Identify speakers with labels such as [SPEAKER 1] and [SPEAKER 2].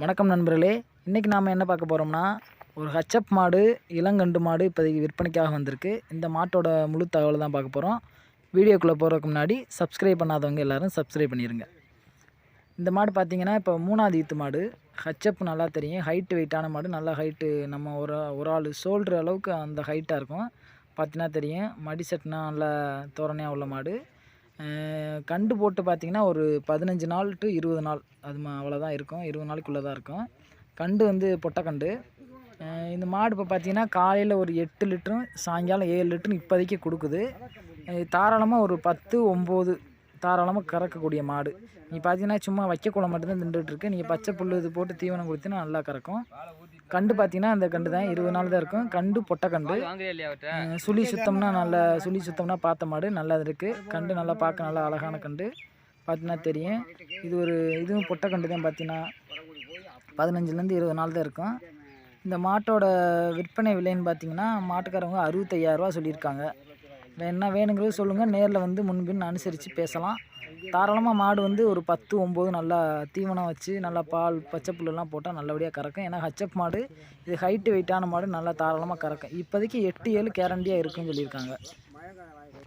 [SPEAKER 1] வணக்கம் நண்பர்களே. இன்றைக்கி நாம் என்ன பார்க்க போகிறோம்னா ஒரு ஹச்சப் மாடு இளங்கண்டு மாடு இப்போதைக்கு விற்பனைக்காக வந்திருக்கு. இந்த மாட்டோட முழு தகவலை தான் பார்க்க போகிறோம் வீடியோக்குள்ளே போகிறதுக்கு முன்னாடி சப்ஸ்கிரைப் பண்ணாதவங்க எல்லோரும் சப்ஸ்கிரைப் பண்ணிடுங்க இந்த மாடு பார்த்தீங்கன்னா இப்போ மூணாவது ஈத்து மாடு. ஹச்சப் நல்லா தெரியும். ஹைட்டு வெயிட்டான மாடு. நல்லா ஹைட்டு நம்ம ஒரு ஒரு ஆள் ஷோல்டர் அளவுக்கு அந்த ஹைட்டாக இருக்கும். பார்த்தினா தெரியும். மடி செட்னா நல்லா தோரணையாக உள்ள மாடு. கண்டு போட்டு பார்த்தீங்கன்னா ஒரு பதினஞ்சு நாள் டு இருபது நாள். அது மா அவ்வளோதான் இருக்கும். இருபது நாளைக்குள்ளே தான் இருக்கும். கண்டு வந்து பொட்டைக்கண்டு இந்த மாடு இப்போ பார்த்தீங்கன்னா காலையில் ஒரு எட்டு லிட்டரும் சாயங்காலம் ஏழு லிட்டரும் இப்போதைக்கு கொடுக்குது. தாராளமாக ஒரு பத்து ஒம்பது தாராளமாக கறக்கக்கூடிய மாடு. நீ பார்த்தீங்கன்னா சும்மா வைக்கக்குள்ள மட்டும்தான் தின்றுட்டு இருக்கு. நீங்கள் பச்சை புல் இது போட்டு தீவனம் கொடுத்தீங்கன்னா நல்லா கறக்கும். கண்டு பார்த்தீங்கன்னா அந்த கண்டு தான் இருபது நாள் தான் இருக்கும். கண்டு பொட்டை கண்டு. சுழி சுத்தம்னா நல்ல சுழி சுத்தம்னா பார்த்த மாடு. நல்லா இருக்குது கண்டு நல்லா பார்க்க நல்லா அழகான கண்டு. பார்த்தீங்கன்னா தெரியும். இது ஒரு இதுவும் பொட்டை கண்டு தான் பார்த்தீங்கன்னா பதினஞ்சுலேருந்து இருபது நாள் தான் இருக்கும். இந்த மாட்டோட விற்பனை விலைன்னு பார்த்தீங்கன்னா மாட்டுக்காரவங்க அறுபத்தையாயிரரூவா சொல்லியிருக்காங்க. என்ன வேணுங்கிறது சொல்லுங்கள் நேரில் வந்து முன்பின் அனுசரித்து பேசலாம். தாராளமாக மாடு வந்து ஒரு பத்து ஒம்பது நல்லா தீவனம் வச்சு நல்லா பால் பச்சை புல்லெல்லாம் போட்டால் நல்லபடியாக கறக்கும். ஏன்னா ஹச்சப் மாடு இது ஹைட்டு வெயிட்டான மாடு நல்லா தாராளமாக கறக்கும். இப்போதைக்கு எட்டு ஏழு கேரண்டியாக இருக்குன்னு சொல்லியிருக்காங்க.